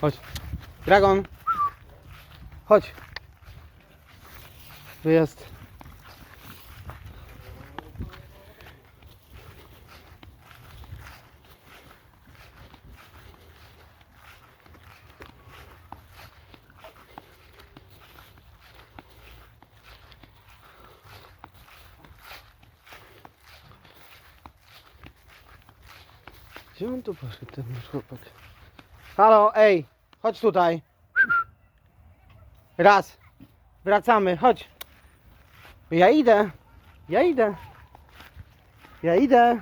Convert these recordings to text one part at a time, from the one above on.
Chodź. Dragon! Chodź. Wyjazd. Gdzie on tu poszedł, ten nasz chłopak? Halo, ej, chodź tutaj. Raz. Wracamy, chodź. Ja idę. Ja idę. Ja idę.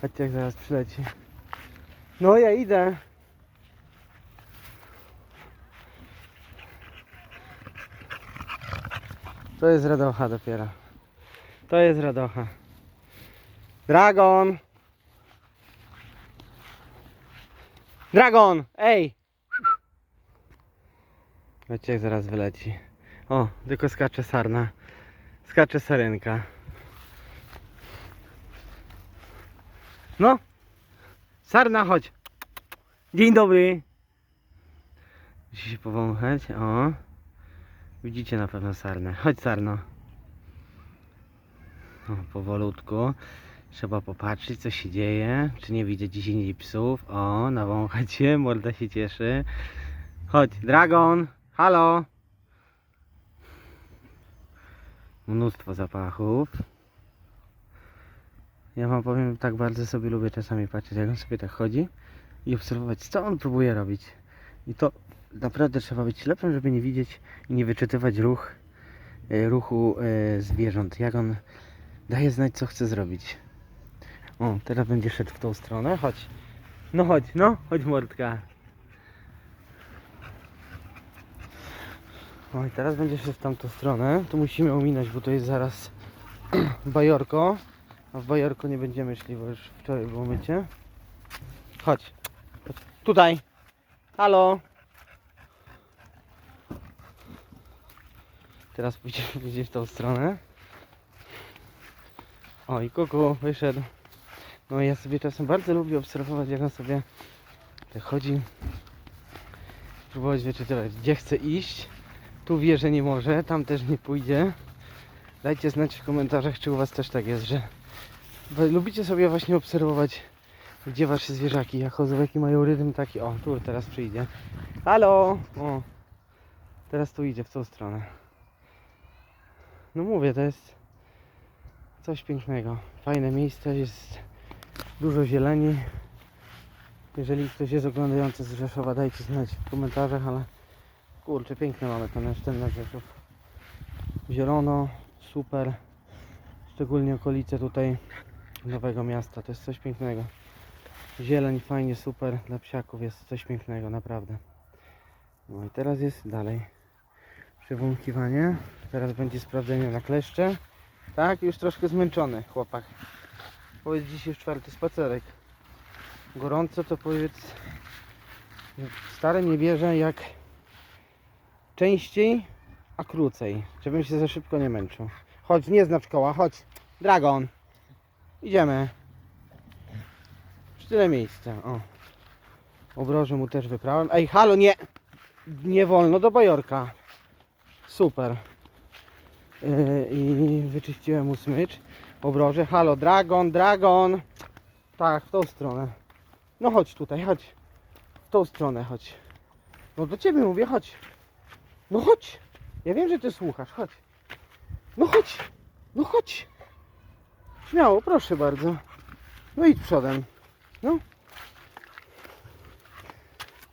Chodźcie, jak zaraz przyleci. No, ja idę. To jest radocha dopiero. To jest radocha. Dragon! Dragon! Ej! Wiecie jak zaraz wyleci. O, tylko skacze sarna. Skacze sarenka. No! Sarna, chodź! Dzień dobry! Musi się powąchać. O! Widzicie na pewno sarnę. Chodź sarno. O, powolutku. Trzeba popatrzeć co się dzieje. Czy nie widzę dziś indziej psów. O, nawąchać się, morda się cieszy. Chodź, dragon! Halo! Mnóstwo zapachów. Ja wam powiem, tak bardzo sobie lubię czasami patrzeć, jak on sobie tak chodzi i obserwować, co on próbuje robić. I to naprawdę trzeba być ślepym, żeby nie widzieć i nie wyczytywać ruch, e, ruchu e, zwierząt, jak on daje znać, co chce zrobić. O, teraz będzie szedł w tą stronę. Chodź. No chodź, no, chodź mordka. O, i teraz będzie szedł w tamtą stronę. Tu musimy ominąć, bo to jest zaraz bajorko. A w bajorko nie będziemy szli, bo już wczoraj było mycie. Chodź. Chodź. Tutaj. Halo. Teraz pójdzie, pójdzie w tą stronę. O i kuku wyszedł. No ja sobie czasem bardzo lubię obserwować jak on sobie tak chodzi. Próbować wyczytywać gdzie chce iść. Tu wie, że nie może, tam też nie pójdzie. Dajcie znać w komentarzach, czy u Was też tak jest, że lubicie sobie właśnie obserwować, gdzie Wasze zwierzaki, jak chodzą, jaki mają rytm taki. O, tu teraz przyjdzie. Halo! O, teraz tu idzie w tą stronę. No mówię, to jest coś pięknego. Fajne miejsce, jest dużo zieleni. Jeżeli ktoś jest oglądający z Rzeszowa, dajcie znać w komentarzach, ale kurczę, piękne mamy ten ten nasz Rzeszów. Zielono, super. Szczególnie okolice tutaj Nowego Miasta, to jest coś pięknego. Zieleń, fajnie, super. Dla psiaków jest coś pięknego, naprawdę. No i teraz jest dalej. Przewąchiwanie. Teraz będzie sprawdzenie na kleszcze. Tak, już troszkę zmęczony chłopak. Powiedz dziś już czwarty spacerek. Gorąco to powiedz. Stary nie bierze jak częściej, a krócej. Żebym się za szybko nie męczył. Chodź, nie znacz koła, chodź. Dragon. Idziemy. Już tyle miejsca. O. Obroże mu też wyprałem. Ej, halo, nie! Nie wolno do bajorka. Super. Yy, I wyczyściłem mu smycz. Obroże. Halo, dragon, dragon. Tak, w tą stronę. No chodź tutaj, chodź. W tą stronę chodź. No do ciebie mówię, chodź. No chodź. Ja wiem, że ty słuchasz, chodź. No chodź. No chodź. Śmiało, proszę bardzo. No idź przodem. No.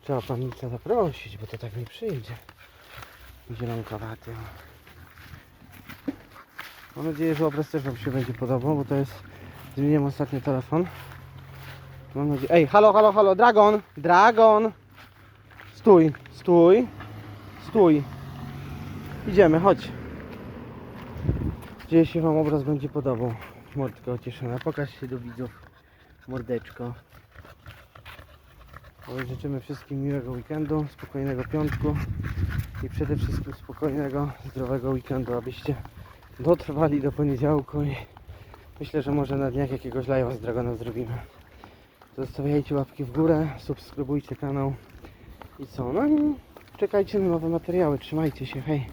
Trzeba panicę zaprosić, bo to tak nie przyjdzie. Zielonkowaty. Mam nadzieję, że obraz też Wam się będzie podobał, bo to jest... Zmieniłem ostatnio telefon. Mam nadzieję... Ej, halo, halo, halo, Dragon! Dragon! Stój, stój, stój. Idziemy, chodź. Gdzie się Wam obraz będzie podobał. Mordka ocieszona. Pokaż się do widzów. Mordeczko. Życzymy wszystkim miłego weekendu, spokojnego piątku. i przede wszystkim spokojnego, zdrowego weekendu, abyście dotrwali do poniedziałku i myślę, że może na dniach jakiegoś live'a z Dragonem zrobimy. Zostawiajcie łapki w górę, subskrybujcie kanał i co, no i czekajcie na nowe materiały, trzymajcie się, hej!